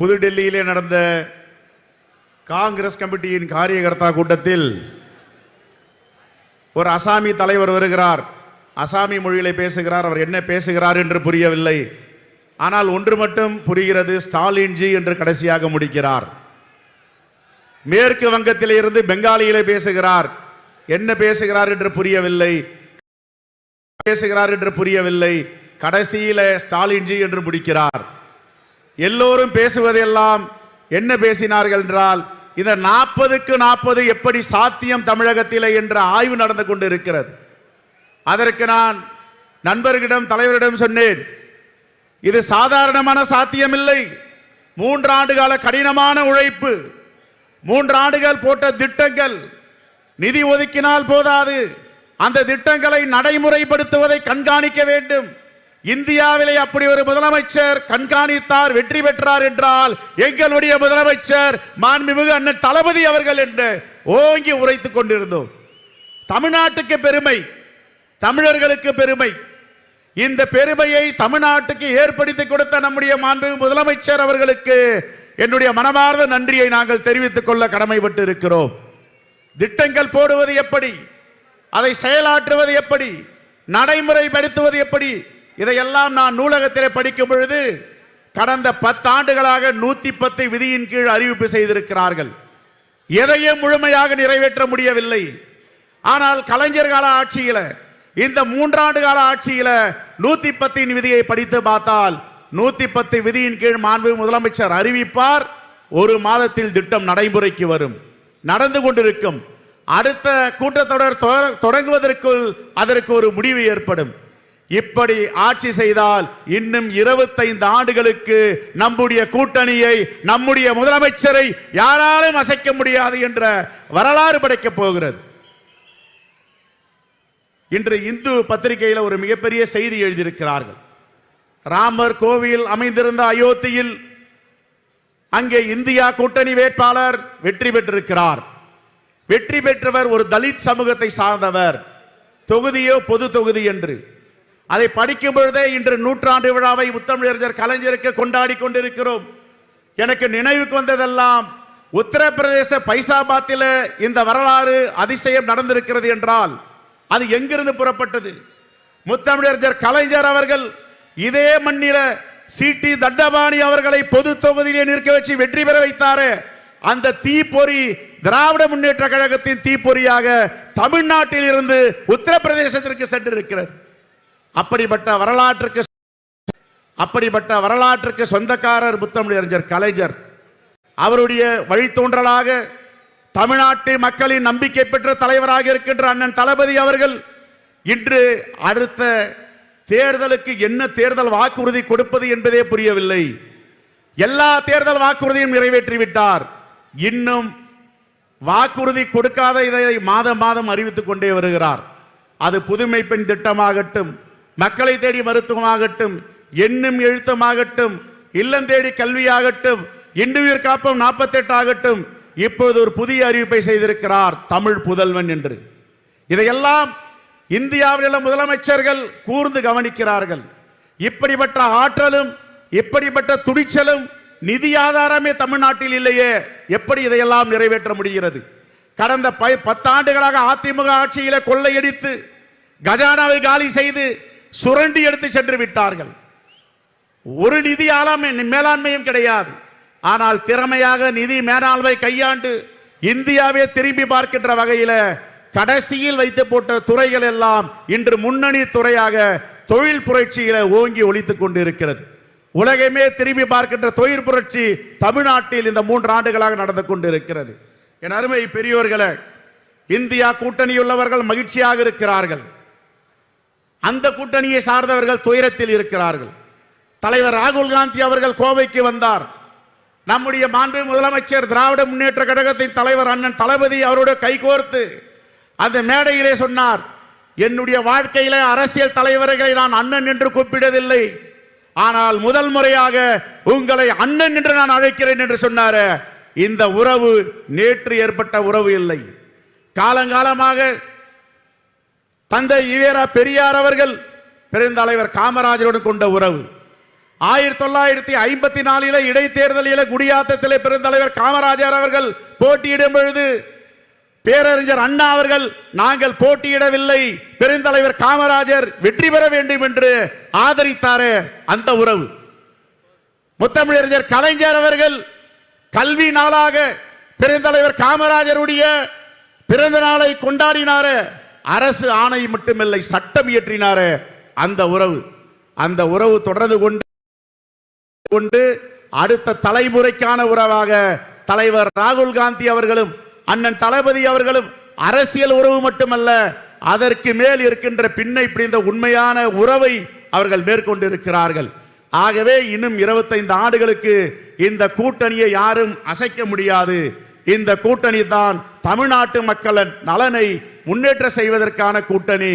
புதுடெல்லியிலே நடந்த காங்கிரஸ் கமிட்டியின் காரியகர்த்தா கூட்டத்தில் ஒரு அசாமி தலைவர் வருகிறார். அசாமி மொழியிலே பேசுகிறார். அவர் என்ன பேசுகிறார் என்று புரியவில்லை. ஆனால் ஒன்று மட்டும் புரிகிறது. ஸ்டாலின்ஜி என்று கடைசியாக முடிக்கிறார். மேற்கு வங்கத்திலே இருந்து பெங்காலியிலே பேசுகிறார். என்ன பேசுகிறார் என்று புரியவில்லை. பேசுகிறார் என்று புரியவில்லை. கடைசியில ஸ்டாலின்ஜி என்று முடிக்கிறார். எல்லோரும் பேசுவதெல்லாம் என்ன பேசினார்கள் என்றால் இந்த நாற்பதுக்கு நாற்பது எப்படி சாத்தியம் தமிழகத்திலே என்ற ஆய்வு நடந்து கொண்டு இருக்கிறது அதற்கு நான் நண்பர்களிடம் தலைவரிடம் சொன்னேன் இது சாதாரணமான சாத்தியமில்லை. மூன்றாண்டு கால கடினமான உழைப்பு மூன்றாண்டுகள் போட்ட திட்டங்கள் நிதி ஒதுக்கினால் போதாது. அந்த திட்டங்களை நடைமுறைப்படுத்துவதை கண்காணிக்க வேண்டும். இந்தியாவிலே அப்படி ஒரு முதலமைச்சர் கண்காணித்தார் வெற்றி பெற்றார் என்றால் எங்களுடைய முதலமைச்சர் மாண்புமிகு அண்ணன் தளபதி அவர்கள் என்று ஓங்கி உரைத்துக் கொண்டிருந்தோம். தமிழ்நாட்டுக்கு பெருமை தமிழர்களுக்கு பெருமை. இந்த பெருமையை தமிழ்நாட்டுக்கு ஏற்படுத்தி கொடுத்த நம்முடைய மாண்பு முதலமைச்சர் அவர்களுக்கு என்னுடைய மனமார்ந்த நன்றியை நாங்கள் தெரிவித்துக் கொள்ள கடமைப்பட்டு இருக்கிறோம். திட்டங்கள் போடுவது எப்படி? அதை செயலாற்றுவது எப்படி? நடைமுறைப்படுத்துவது எப்படி? இதையெல்லாம் நான் நூலகத்திலே படிக்கும் பொழுது கடந்த பத்தாண்டுகளாக நூத்தி பத்து விதியின் கீழ் அறிவிப்பு செய்திருக்கிறார்கள். எதையும் முழுமையாக நிறைவேற்ற முடியவில்லை. ஆனால் கலைஞர் கால ஆட்சியில இந்த மூன்றாண்டு கால ஆட்சியில நூத்தி பத்தின் விதியை படித்து பார்த்தால் நூத்தி பத்து விதியின் கீழ் மாண்பு முதலமைச்சர் அறிவிப்பார் ஒரு மாதத்தில் திட்டம் நடைமுறைக்கு வரும். நடந்து கொண்டிருக்கும். அடுத்த கூட்டத்தொடர் தொடங்குவதற்குள் அதற்கு ஒரு முடிவு ஏற்படும். இப்படி ஆட்சி செய்தால் இன்னும் இருபத்தைந்து ஆண்டுகளுக்கு நம்முடைய கூட்டணியை நம்முடைய முதலமைச்சரை யாராலும் அசைக்க முடியாது என்ற வரலாறு படைக்கப் போகிறது. இன்று இந்து பத்திரிகையில் ஒரு மிகப்பெரிய செய்தி எழுதியிருக்கிறார்கள். ராமர் கோவில் அமைந்திருந்த அயோத்தியில் அங்கே இந்தியா கூட்டணி வேட்பாளர் வெற்றி பெற்றிருக்கிறார். வெற்றி பெற்றவர் ஒரு தலித் சமூகத்தை சார்ந்தவர். தொகுதியோ பொது தொகுதி என்று. அதை படிக்கும் பொழுதே இன்று நூற்றாண்டு விழாவை முத்தமிழறிஞர் கலைஞருக்கு கொண்டாடி கொண்டிருக்கிறோம். எனக்கு நினைவுக்கு வந்ததெல்லாம் உத்தரப்பிரதேச பைசாபாத்தில் இந்த வரலாறு அதிசயம் நடந்திருக்கிறது என்றால் அது எங்கிருந்து புறப்பட்டது? முத்தமிழறிஞர் கலைஞர் அவர்கள் இதே மண்ணில சிடி தண்டபாணி அவர்களை பொது தொகுதியிலே நிற்க வச்சு வெற்றி பெற வைத்தாரே அந்த தீப்பொறி திராவிட முன்னேற்ற கழகத்தின் தீப்பொறியாக தமிழ்நாட்டில் இருந்து உத்தரப்பிரதேசத்திற்கு சென்றிருக்கிறது. அப்படிப்பட்ட வரலாற்றுக்கு அப்படிப்பட்ட வரலாற்றுக்கு சொந்தக்காரர் முத்தமிழறிஞர் கலைஞர். அவருடைய வழித்தோன்றலாக தமிழ்நாட்டு மக்களின் நம்பிக்கை பெற்ற தலைவராக இருக்கின்ற அண்ணன் தளபதி அவர்கள் இன்று அடுத்த தேர்தலுக்கு என்ன தேர்தல் வாக்குறுதி கொடுப்பது என்பதே புரியவில்லை. எல்லா தேர்தல் வாக்குறுதியும் நிறைவேற்றிவிட்டார். இன்னும் வாக்குறுதி கொடுக்காத இதை மாதம் மாதம் அறிவித்துக் கொண்டே வருகிறார். அது புதுமை பெண் திட்டமாகட்டும் மக்களை தேடி மருத்துவமாகட்டும் எண்ணும் எழுத்தமாகட்டும் இல்லம் தேடி கல்வியாகட்டும் இண்டுயிர் காப்பம் நாற்பத்தெட்டு ஆகட்டும் இப்பொழுது ஒரு புதிய அறிவிப்பை செய்திருக்கிறார் தமிழ் புதல்வன் என்று. இதையெல்லாம் இந்தியாவில் உள்ள முதலமைச்சர்கள் கூர்ந்து கவனிக்கிறார்கள். இப்படிப்பட்ட ஆற்றலும் இப்படிப்பட்ட துடிச்சலும் நிதி ஆதாரமே தமிழ்நாட்டில் இல்லையே எப்படி இதையெல்லாம் நிறைவேற்ற முடிகிறது? கடந்த ப- பத்தாண்டுகளாக அதிமுக ஆட்சியில கொள்ளையடித்து கஜானாவை காலி செய்து சுரண்டி எடுத்து சென்று விட்டார்கள். ஒரு நிதி ஆளாமை மேலாண்மையும் கிடையாது. ஆனால் திறமையாக நிதி மேலாண்மை கையாண்டு இந்தியாவே திரும்பி பார்க்கின்ற வகையில் கடைசியில் வைத்து போட்ட துறைகள் எல்லாம் இன்று முன்னணி துறையாக தொழில் புரட்சியில ஓங்கி ஒழித்து கொண்டு இருக்கிறது உலகமே திரும்பி பார்க்கின்ற தொழில் புரட்சி தமிழ்நாட்டில் இந்த மூன்று ஆண்டுகளாக நடந்து கொண்டு இருக்கிறது என் அருமை பெரியோர்களை இந்தியா கூட்டணியுள்ளவர்கள் மகிழ்ச்சியாக இருக்கிறார்கள். அந்த கூட்டணியை சார்ந்தவர்கள் துயரத்தில் இருக்கிறார்கள். தலைவர் ராகுல் காந்தி அவர்கள் கோவைக்கு வந்தார். நம்முடைய மாண்பு முதலமைச்சர் திராவிட முன்னேற்ற கழகத்தின் தலைவர் அண்ணன் தளபதி அவரோட கைகோர்த்து அந்த மேடையிலே சொன்னார் என்னுடைய வாழ்க்கையில அரசியல் தலைவர்களை நான் அண்ணன் என்று கூப்பிடவில்லை. ஆனால் முதல் முறையாக உங்களை அண்ணன் என்று நான் அழைக்கிறேன் என்று சொன்னார. இந்த உறவு நேற்று ஏற்பட்ட உறவு இல்லை. காலங்காலமாக தந்தை ஈவேரா பெரியார் அவர்கள் பெருந்தலைவர் காமராஜருடன் கொண்ட உறவு. ஆயிரத்தி தொள்ளாயிரத்தி ஐம்பத்தி நாலில இடைத்தேர்தலில குடியாத்தத்தில் பெருந்தலைவர் காமராஜர் அவர்கள் போட்டியிடும் பொழுது பேரறிஞர் அண்ணா அவர்கள் நாங்கள் போட்டியிடவில்லை பெருந்தலைவர் காமராஜர் வெற்றி பெற வேண்டும் என்று ஆதரித்தாரே அந்த உறவு. முத்தமிழறிஞர் கலைஞர் அவர்கள் கல்வி நாளாக பெருந்தலைவர் காமராஜருடைய பிறந்த நாளை கொண்டாடினாரே. அரசு ஆணை மட்டுமில்லை சட்டம் இயற்றினாரே அந்த உறவு. அந்த உறவு தொடர்ந்து கொண்டு கொண்டு அடுத்த தலைமுறைக்கான உறவாக தலைவர் ராகுல் காந்தி அவர்களும் அண்ணன் தளபதி அவர்களும் அரசியல் உறவு மட்டுமல்ல அதற்கு மேல் இருக்கின்ற பின்னை பிடிந்த உண்மையான உறவை அவர்கள் மேற்கொண்டிருக்கிறார்கள். ஆகவே இன்னும் 25 ஆண்டுகளுக்கு இந்த கூட்டணியை யாரும் அசைக்க முடியாது. இந்த கூட்டணி தான் தமிழ்நாட்டு மக்களின் நலனை முன்னேற்ற செய்வதற்கான கூட்டணி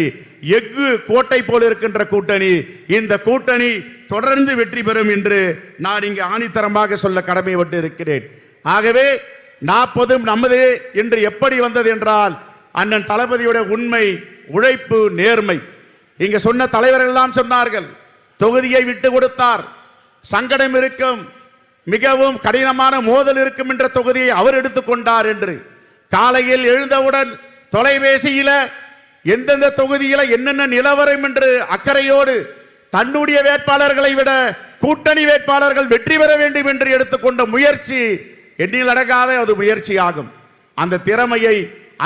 எஃகு கோட்டை போல் இருக்கின்ற கூட்டணி. இந்த கூட்டணி தொடர்ந்து வெற்றி பெறும் என்று நான் இங்கு ஆணித்தரமாக சொல்ல கடமைப்பட்டு இருக்கிறேன். ஆகவே நாற்பதும் நமது என்று எப்படி வந்தது என்றால் அண்ணன் தளபதியுடைய உண்மை உழைப்பு நேர்மை. இங்க சொன்ன தலைவர்கள் எல்லாம் சொன்னார்கள் தொகுதியை விட்டு கொடுத்தார் சங்கடம் இருக்கும் மிகவும் கடினமான மோதல் இருக்கும் என்ற தொகுதியை அவர் எடுத்துக்கொண்டார் என்று. காலையில் எழுந்தவுடன் தொலைபேசியில எந்தெந்த தொகுதியில என்னென்ன நிலவரம் என்று அக்கறையோடு தன்னுடைய வேட்பாளர்களை விட கூட்டணி வேட்பாளர்கள் வெற்றி பெற வேண்டும் என்று எடுத்துக்கொண்ட முயற்சி எண்ணில் அடங்காத அது முயற்சியாகும். அந்த திறமையை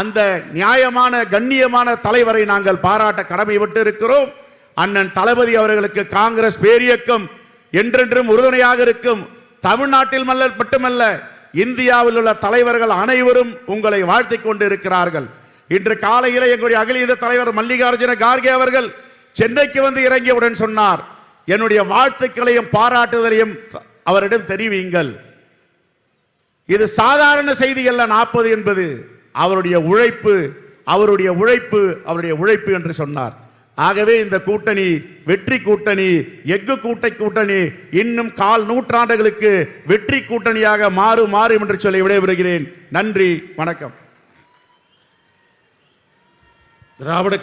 அந்த நியாயமான கண்ணியமான தலைவரை நாங்கள் பாராட்ட கடமைப்பட்டு இருக்கிறோம். அண்ணன் தளபதி அவர்களுக்கு காங்கிரஸ் பேரியக்கம் என்றென்றும் உறுதுணையாக இருக்கும். தமிழ்நாட்டில் மல்ல மட்டுமல்ல இந்தியாவில் உள்ள தலைவர்கள் அனைவரும் உங்களை வாழ்த்திக் கொண்டு இருக்கிறார்கள் இன்று காலையில் எங்களுடைய அகில இந்திய தலைவர் மல்லிகார்ஜுன கார்கே அவர்கள் சென்னைக்கு வந்து இறங்கியவுடன் சொன்னார் என்னுடைய வாழ்த்துக்களையும் பாராட்டுதலையும் அவரிடம் தெரிவியுங்கள். இது சாதாரண செய்தி அல்ல நாற்பது என்பது அவருடைய உழைப்பு அவருடைய உழைப்பு அவருடைய உழைப்பு என்று சொன்னார். ஆகவே இந்த கூட்டணி வெற்றி கூட்டணி எஃகு கூட்டை கூட்டணி இன்னும் கால் நூற்றாண்டுகளுக்கு வெற்றி கூட்டணியாக மாறு மாறும் என்று சொல்லி விடைபெறுகிறேன். நன்றி வணக்கம். திராவிட